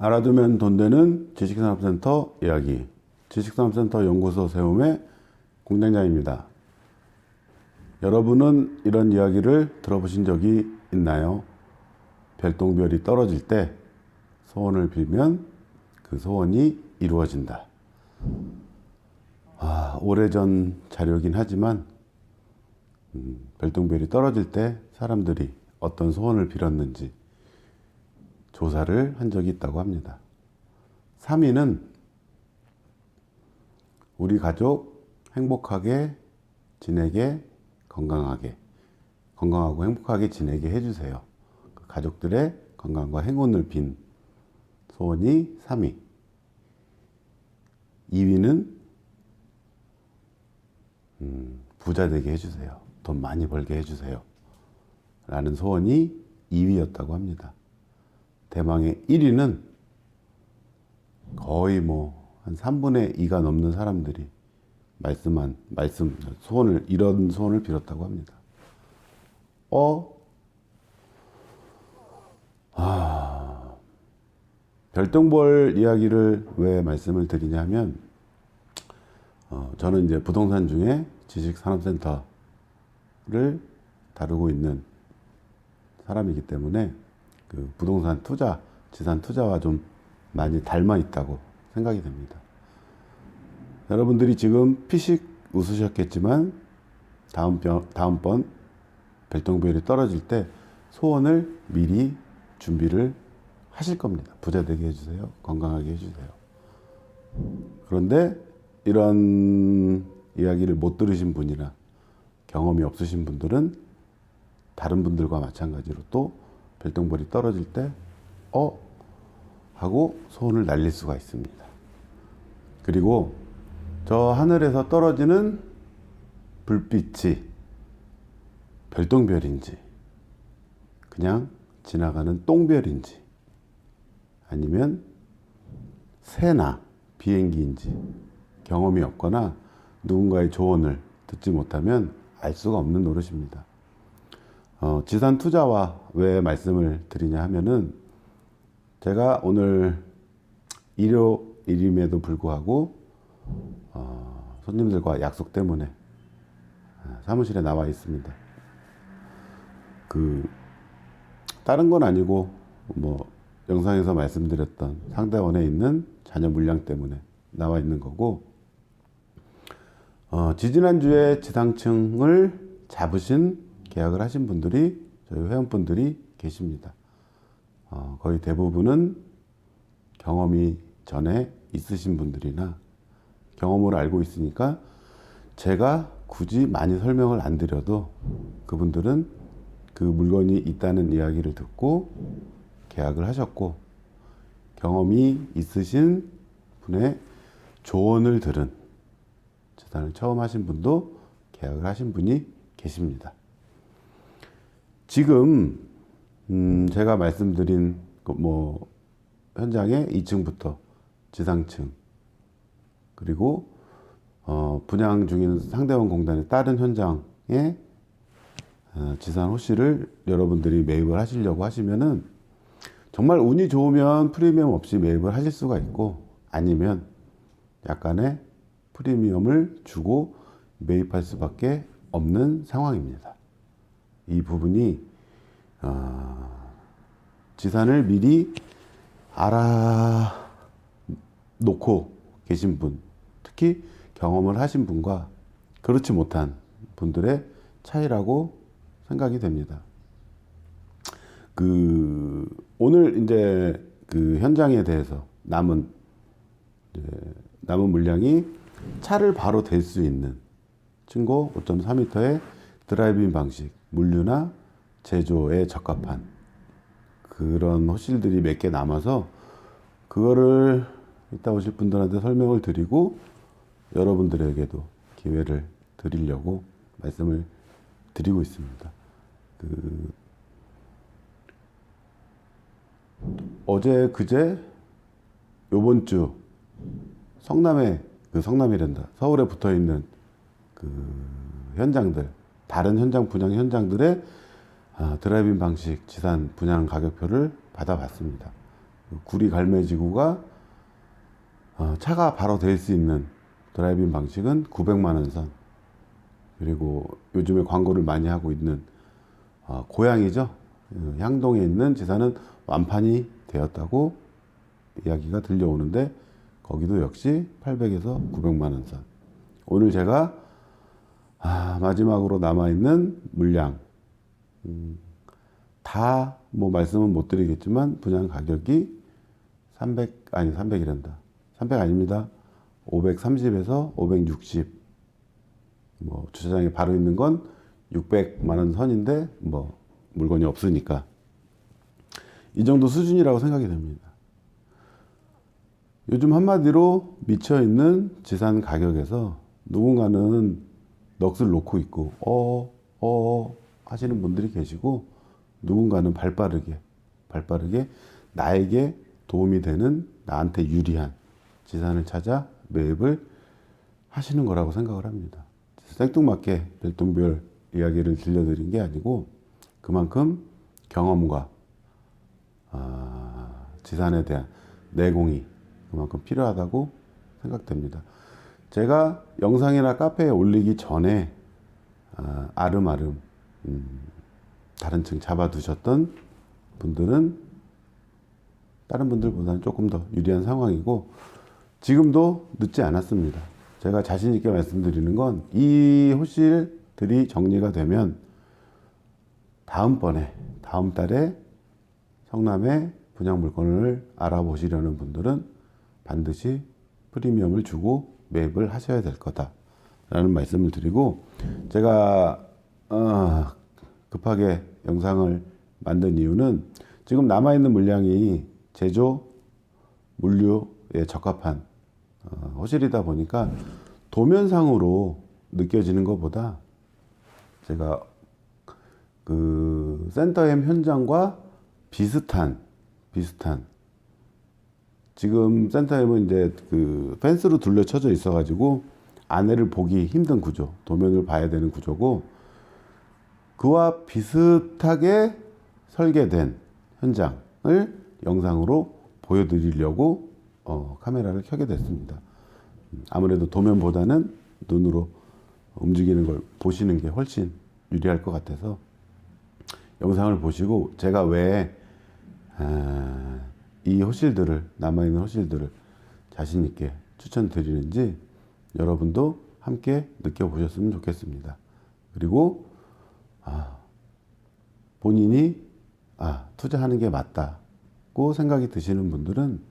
알아두면 돈 되는 지식산업센터 이야기 지식산업센터 연구소 세움의 공장장입니다. 여러분은 이런 이야기를 들어보신 적이 있나요? 별똥별이 떨어질 때 소원을 빌면 그 소원이 이루어진다. 아, 오래전 자료긴 하지만 음, 별똥별이 떨어질 때 사람들이 어떤 소원을 빌었는지 조사를 한 적이 있다고 합니다. 3위는 우리 가족 행복하게 지내게 건강하게 건강하고 행복하게 지내게 해주세요. 그 가족들의 건강과 행운을 빈 소원이 3위. 2위는 음, 부자 되게 해주세요. 돈 많이 벌게 해주세요. 라는 소원이 2위였다고 합니다. 대망의 1위는 거의 뭐 한 3분의 2가 넘는 사람들이 말씀한 말씀 소원을 이런 소원을 빌었다고 합니다. 어? 아, 별똥벌 이야기를 왜 말씀을 드리냐면 어, 저는 이제 부동산 중에 지식산업센터를 다루고 있는 사람이기 때문에 그 부동산 투자, 지산 투자와 좀 많이 닮아 있다고 생각이 됩니다. 여러분들이 지금 피식 웃으셨겠지만 다음 번, 다음번 별똥별이 떨어질 때 소원을 미리 준비를 하실 겁니다. 부자 되게 해주세요. 건강하게 해주세요. 그런데 이런 이야기를 못 들으신 분이나 경험이 없으신 분들은 다른 분들과 마찬가지로 또 별똥별이 떨어질 때, 어? 하고 소원을 날릴 수가 있습니다. 그리고 저 하늘에서 떨어지는 불빛이 별똥별인지, 그냥 지나가는 똥별인지, 아니면 새나 비행기인지 경험이 없거나 누군가의 조언을 듣지 못하면 알 수가 없는 노릇입니다. 어, 지산 투자와 왜 말씀을 드리냐 하면은 제가 오늘 일요일임에도 불구하고 어, 손님들과 약속 때문에 아, 사무실에 나와 있습니다. 그 다른 건 아니고 뭐 영상에서 말씀드렸던 상대원에 있는 자녀 물량 때문에 나와 있는 거고 어, 지지난주에 지상층을 잡으신 계약을 하신 분들이 저희 회원분들이 계십니다. 어, 거의 대부분은 경험이 전에 있으신 분들이나 경험을 알고 있으니까 제가 굳이 많이 설명을 안 드려도 그분들은 그 물건이 있다는 이야기를 듣고 계약을 하셨고 경험이 있으신 분의 조언을 들은 재단을 처음 하신 분도 계약을 하신 분이 계십니다. 지금 음 제가 말씀드린 그뭐 현장의 2층부터 지상층 그리고 어 분양 중인 상대원 공단의 다른 현장에 어 지산 호실을 여러분들이 매입을 하시려고 하시면은 정말 운이 좋으면 프리미엄 없이 매입을 하실 수가 있고 아니면 약간의 프리미엄을 주고 매입할 수밖에 없는 상황입니다. 이 부분이 어, 지산을 미리 알아놓고 계신 분, 특히 경험을 하신 분과 그렇지 못한 분들의 차이라고 생각이 됩니다. 그 오늘 이제 그 현장에 대해서 남은 남은 물량이 차를 바로 댈 수 있는 층고 5.4m의 드라이빙 방식, 물류나 제조에 적합한 그런 호실들이 몇 개 남아서 그거를 이따 오실 분들한테 설명을 드리고 여러분들에게도 기회를 드리려고 말씀을 드리고 있습니다. 그 어제 그제 요번 주 성남에 그 성남이란다 서울에 붙어 있는 그 현장들 다른 현장 분양 현장들의 아, 드라이빙 방식 지산 분양 가격표를 받아봤습니다. 그 구리 갈매지구가 어, 차가 바로 될 수 있는 드라이빙 방식은 900만 원 선. 그리고 요즘에 광고를 많이 하고 있는 어, 고양이죠. 어, 향동에 있는 지사는 완판이 되었다고 이야기가 들려오는데 거기도 역시 800에서 900만 원 선. 오늘 제가 아, 마지막으로 남아 있는 물량 음, 다뭐 말씀은 못 드리겠지만 분양 가격이 300 아니 300이란다. 300 아닙니다. 530에서 560. 뭐 주차장에 바로 있는 건 600만 원 선인데 뭐 물건이 없으니까 이 정도 수준이라고 생각이 됩니다. 요즘 한마디로 미쳐 있는 지산 가격에서 누군가는 넋을 놓고 있고 어, 어 하시는 분들이 계시고 누군가는 발빠르게 발빠르게 나에게 도움이 되는 나한테 유리한 지산을 찾아 매입을 하시는 거라고 생각을 합니다. 생뚱맞게 별똥별 이야기를 들려드린 게 아니고 그만큼 경험과 아, 지산에 대한 내공이 그만큼 필요하다고 생각됩니다. 제가 영상이나 카페에 올리기 전에 아, 아름아름 음, 다른 층 잡아두셨던 분들은 다른 분들보다는 조금 더 유리한 상황이고 지금도 늦지 않았습니다. 제가 자신 있게 말씀드리는 건 이 호실들이 정리가 되면 다음번에 다음 달에 성남에 분양 물건을 알아보시려는 분들은 반드시 프리미엄을 주고 매입을 하셔야 될 거다라는 말씀을 드리고 제가 어, 급하게 영상을 만든 이유는 지금 남아 있는 물량이 제조 물류에 적합한 어, 호실이다 보니까 도면상으로 느껴지는 것보다 제가 그 센터엠 현장과 비슷한 비슷한. 지금 센터엠은 이제 그 펜스로 둘러쳐져 있어가지고 안에를 보기 힘든 구조, 도면을 봐야 되는 구조고 그와 비슷하게 설계된 현장을 영상으로 보여드리려고 어, 카메라를 켜게 됐습니다. 음, 아무래도 도면보다는 눈으로 움직이는 걸 보시는 게 훨씬 유리할 것 같아서 영상을 보시고 제가 왜 아, 이 호실들을 남아있는 호실들을 자신 있게 추천드리는지 여러분도 함께 느껴보셨으면 좋겠습니다. 그리고 아, 본인이 아, 투자하는 게 맞다고 생각이 드시는 분들은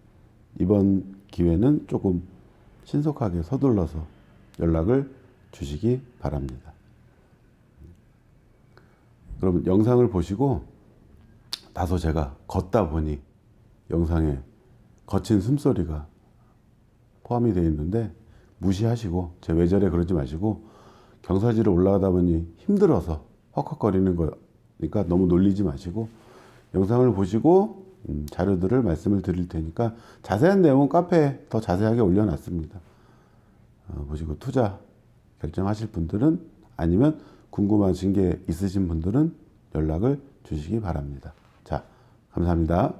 이번 기회는 조금 신속하게 서둘러서 연락을 주시기 바랍니다. 그럼 영상을 보시고 다소 제가 걷다 보니 영상에 거친 숨소리가 포함이 되어 있는데 무시하시고 제 외절에 그러지 마시고 경사지를 올라가다 보니 힘들어서 헉헉거리는 거니까 너무 놀리지 마시고 영상을 보시고 음, 자료들을 말씀을 드릴 테니까 자세한 내용은 카페에 더 자세하게 올려놨습니다. 어, 보시고 투자 결정하실 분들은 아니면 궁금하신 게 있으신 분들은 연락을 주시기 바랍니다. 자, 감사합니다.